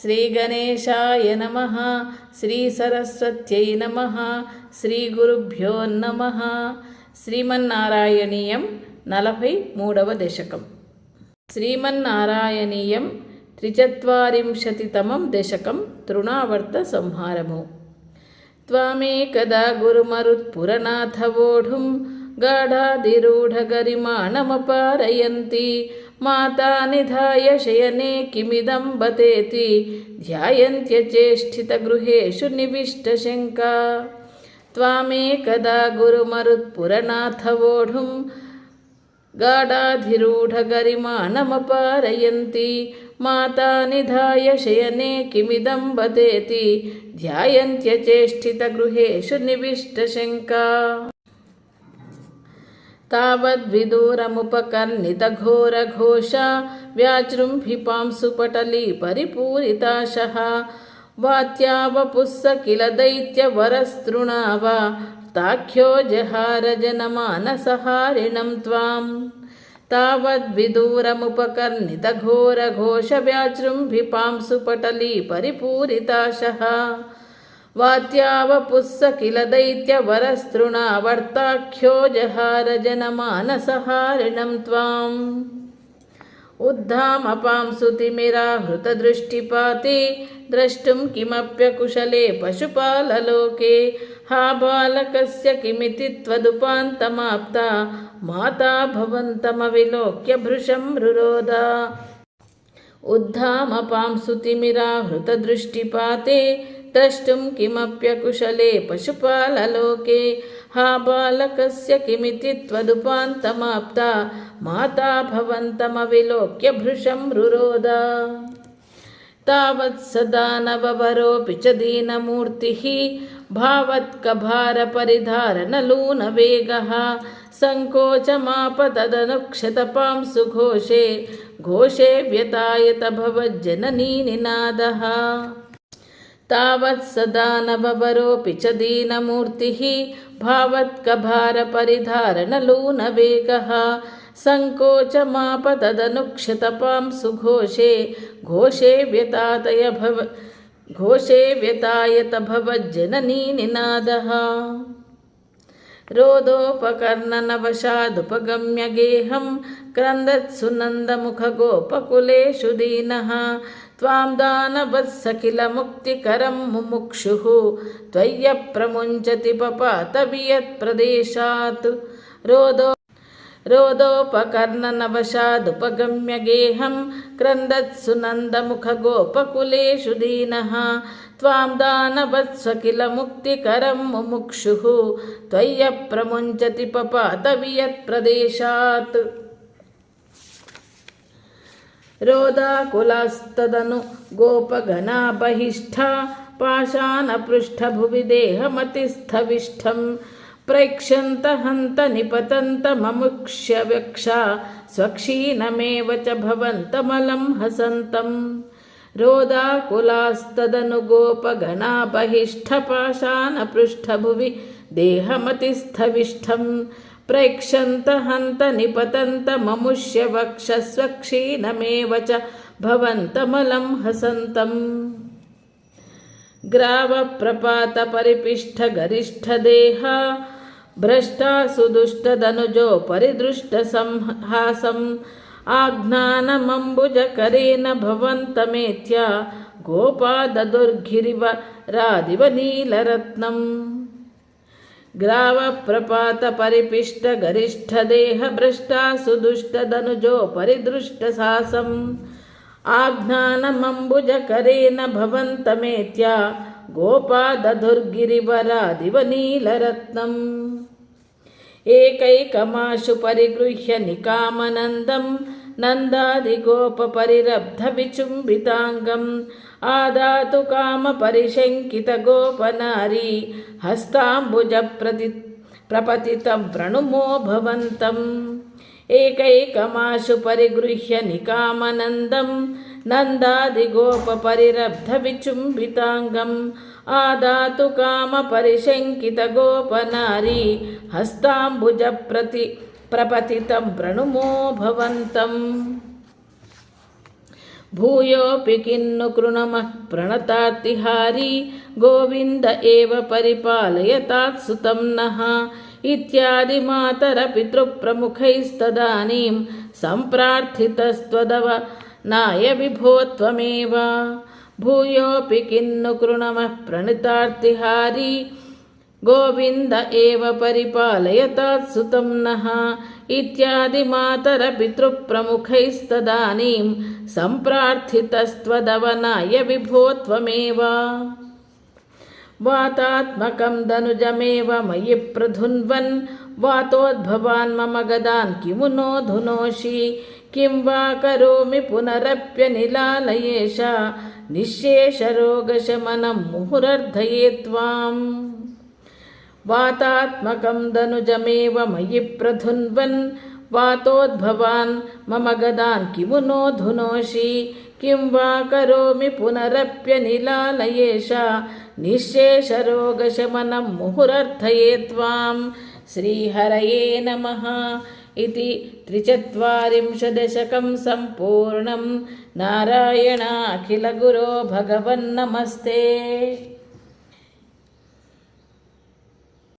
శ్రీగణేశాయ నమ శ్రీ సరస్వత్యై నమ శ్రీ గురుభ్యో నమ శ్రీమన్నారాయణీయం నలభై మూడవ దశకం శ్రీమన్నారాయణీయం త్రిచత్వారింశతితమం దశకం తృణావర్త సంహారము त्वामेकदा गुरुमरुत्पुरनाथवोढुं गाढाधिरूढगरिमाणमपारयन्ति माता निधाय शयने किमिदं बतेति ध्यायन्त्यचेष्टितगृहेषु निविष्टशङ्का त्वामेकदा गुरुमरुत्पुरनाथवोढुं गाढाधिरूढगरिमाणमपारयन्ति माता निधाय शयने किमिदं बतेति ध्यायन्त्यचेष्टितगृहेषु निविष्टशङ्का तावद्विदूरमुपकर्णितघोरघोषा व्याजृम्भिपां सुपटली परिपूरिताशः वात्या वपुः किल दैत्यवरस्तृणावा ताख्यो जहारजनमानसहारिणं त्वाम् तावद्विदूरमुपकर्णितघोरघोषव्याजृम्भिपां सुपटली परिपूरिताशः वात्यावपुस्स किल दैत्यवरस्तृणावर्ताख्यो जहारजनमानसहारिणं त्वाम् उद्धामपांसु तिमिराहृतदृष्टिपाते द्रष्टुं किमप्यकुशले पशुपाललोके हा बालकस्य किमिति त्वदुपान्तमाप्ता माता भवन्तमविलोक्य भृशं रुरोदा उद्धामपांसु तिमिराहृतदृष्टिपाते द्रष्टुं किमप्यकुशले पशुपाललोके हा बालकस्य किमिति त्वदुपान्तमाप्ता माता भवन्तमविलोक्य भृशं रुरोदा तावत् सदा नववरोऽपि च दीनमूर्तिः भावत्कभारपरिधारनलूनवेगः सङ्कोचमापतदनुक्षतपांसु घोषे घोषे व्यतायत भवज्जननी निनादः तावत् सदा नववरोऽपि च दीनमूर्तिः भावत्कभारपरिधारनलूनवेगः सङ्कोचमापतदनुक्षतपांसु घोषे घोषे व्यतातय भव घोषे व्यतायत भवज्जननी निनादः रोदोपकर्णनवशादुपगम्य गेहं क्रन्दत्सु नन्दमुखगोपकुलेषु दीनः त्वां दानवत्सखिलमुक्तिकरं मुमुक्षुः त्वय्यप्रमुञ्चति पपातवियत्प्रदेशात् रोदो रोदोपकर्णनवशादुपगम्य गेहं क्रन्दत्सु नन्दमुखगोपकुलेषु दीनः त्वां दानवत्स्वकिलमुक्तिकरं मुमुक्षुः त्वय्यप्रमुञ्चति पपातवियत्प्रदेशात् रोदाकुलास्तदनु गोपगणा बहिष्ठा पाषाणपृष्ठभुवि देहमतिस्थविष्ठं प्रेक्षन्त हन्त निपतन्त ममुक्ष्य वक्षा स्वक्षीणमेव च भवन्तमलं हसन्तम् रोदाकुलास्तदनु गोपगणा बहिष्ठपाषाणपृष्ठभुवि देहमतिस्थविष्ठं प्रेक्षन्त हन्त निपतन्त ममुष्य वक्षस्वक्षीणमेव च भवन्तमलं हसन्तम् ग्रावप्रपातपरिपिष्ठगरिष्ठदेहा भ्रष्टा सुदुष्टदनुजो परिदृष्टसंहासम् आज्ञानमम्बुजकरेण भवन्तमेत्या गोपाददुर्गिरिव रादिव नीलरत्नम् ग्रावप्रपातपरिपिष्टगरिष्ठदेहभ्रष्टा सुदुष्टदनुजो परिदृष्टसासम् आज्ञानमम्बुजकरेण भवन्तमेत्या गोपादधुर्गिरिवरादिव नीलरत्नम् एकैकमाशु परिगृह्य निकामनन्दं नन्दादिगोपपरिरब्धविचुम्बिताङ्गम् ఆదాతు కామ పరిశంకిత గోపనారీ హస్తాంబుజ ప్రతి ప్రపతితం ప్రణుమో భవంతం. ఏకైకమాశు పరిగృహ్య నికామనందం. నందాదిగోపరిరబ్ధవిచుంబితాంగం ఆదాతు కామ పరిశంకిత గోపనారీ హస్తాంబుజ ప్రతి ప్రపతితం ప్రణుమో భవంతం. భూయోపి కిన్ను కృణమ ప్రణతార్తిహారీ గోవింద ఏవ పరిపాలయతాత్సుతం నః ఇత్యాది మాతర పితృప్రముఖైస్తదానీం సంప్రార్థితస్త్వదవ నాయ విభో త్వమేవ భూయోపి కిన్ను కృణమ ప్రణతార్తిహారీ गोविन्द एव परिपालयतात् सुतं नः। इत्यादि मातरपितृप्रमुखैस्तदानीं सम्प्रार्थितस्त्वदवनाय विभो त्वमेव। वातात्मकं दनुजमेव मयि प्रधुन्वन्। वातोद्भवान् मम गदान् किमु नो धुनोषि। किं वा करोमि पुनरप्यनिलालयेश निःशेषरोगशमनं मुहुरर्धये त्वाम्। वातात्मकं दनुजमेव मयि प्रधुन्वन्। वातोद्भवान्, मम गदान् किमु नो धुनोषि? किं वा करोमि पुनरप्यनिलालयेश निःशेषरोगशमनं मुहुरर्थये त्वां श्रीहरये नमः। इति त्रिचत्वारिंशदशकं सम्पूर्णं नारायणाखिलगुरो भगवन्नमस्ते